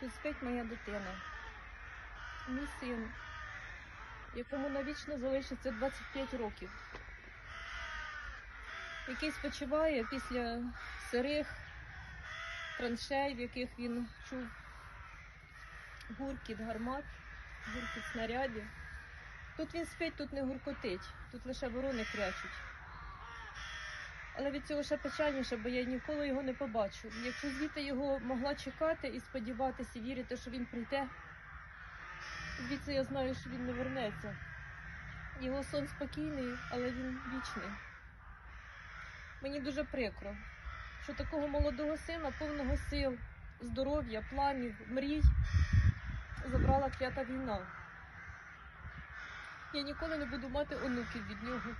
Тут спить моя дитина. Мій син, якому навічно залишиться 25 років, який спочиває після сирих траншей, в яких він чув гуркіт гармат, гуркіт снарядів. Тут він спить, тут не гуркотить, тут лише ворони крячуть. Але від цього ще печальніше, бо я ніколи його не побачу. Якщо звідти його могла чекати і сподіватися, вірити, що він прийде, звідси я знаю, що він не вернеться. Його сон спокійний, але він вічний. Мені дуже прикро, що такого молодого сина, повного сил, здоров'я, планів, мрій, забрала клята війна. Я ніколи не буду мати онуків від нього.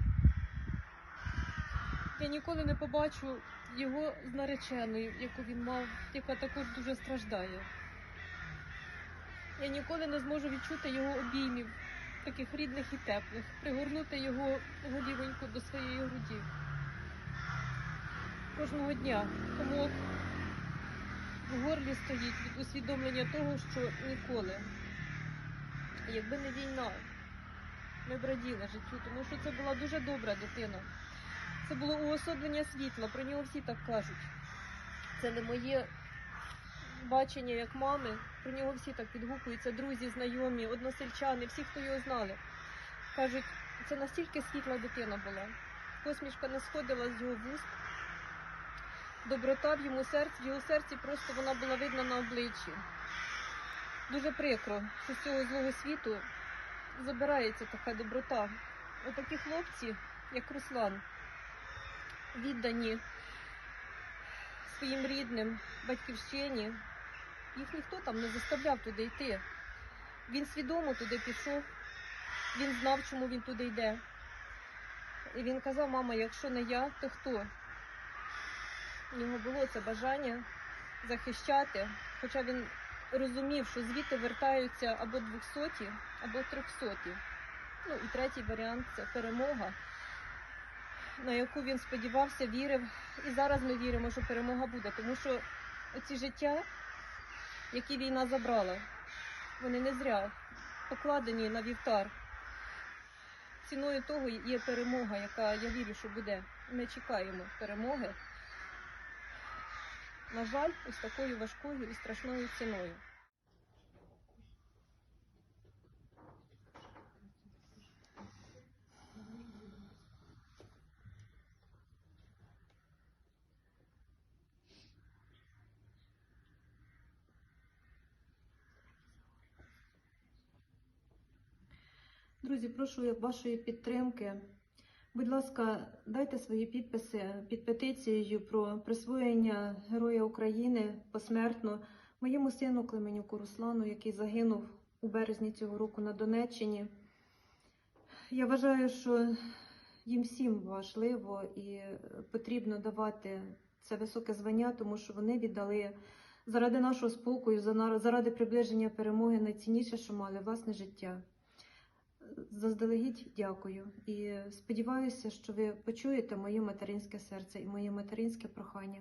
Я ніколи не побачу його з нареченою, яку він мав, яка також дуже страждає. Я ніколи не зможу відчути його обіймів, таких рідних і теплих, пригорнути його голівоньку до своєї груді. Кожного дня комок в горлі стоїть від усвідомлення того, що ніколи, якби не війна, ми б життю, тому що це була дуже добра дитина. Це було уособлення світла, про нього всі так кажуть. Це не моє бачення як мами, про нього всі так підгукуються, друзі, знайомі, односельчани, всі, хто його знали. Кажуть, це настільки світла дитина була. Посмішка не сходила з його вуст. Доброта в йому серці, в його серці просто вона була видна на обличчі. Дуже прикро, що з цього злого світу забирається така доброта. Отакі хлопці, як Руслан, віддані своїм рідним батьківщині. Їх ніхто там не заставляв туди йти. Він свідомо туди пішов, він знав, чому він туди йде. І він казав, мама, якщо не я, то хто? У нього було це бажання захищати, хоча він розумів, що звідти вертаються або двохсоті, або трьохсоті. Ну і третій варіант це перемога, на яку він сподівався, вірив. І зараз ми віримо, що перемога буде, тому що оці життя, які війна забрала, вони не зря покладені на вівтар. Ціною того є перемога, яка я вірю, що буде. Ми чекаємо перемоги. На жаль, ось такою важкою і страшною ціною. Друзі, прошу вашої підтримки. Будь ласка, дайте свої підписи під петицією про присвоєння Героя України посмертно моєму сину Клеменюку Руслану, який загинув у березні цього року на Донеччині. Я вважаю, що їм всім важливо і потрібно давати це високе звання, тому що вони віддали заради нашого спокою, за- заради приближення перемоги найцінніше, що мали власне життя. Заздалегідь дякую і сподіваюся, що ви почуєте моє материнське серце і моє материнське прохання.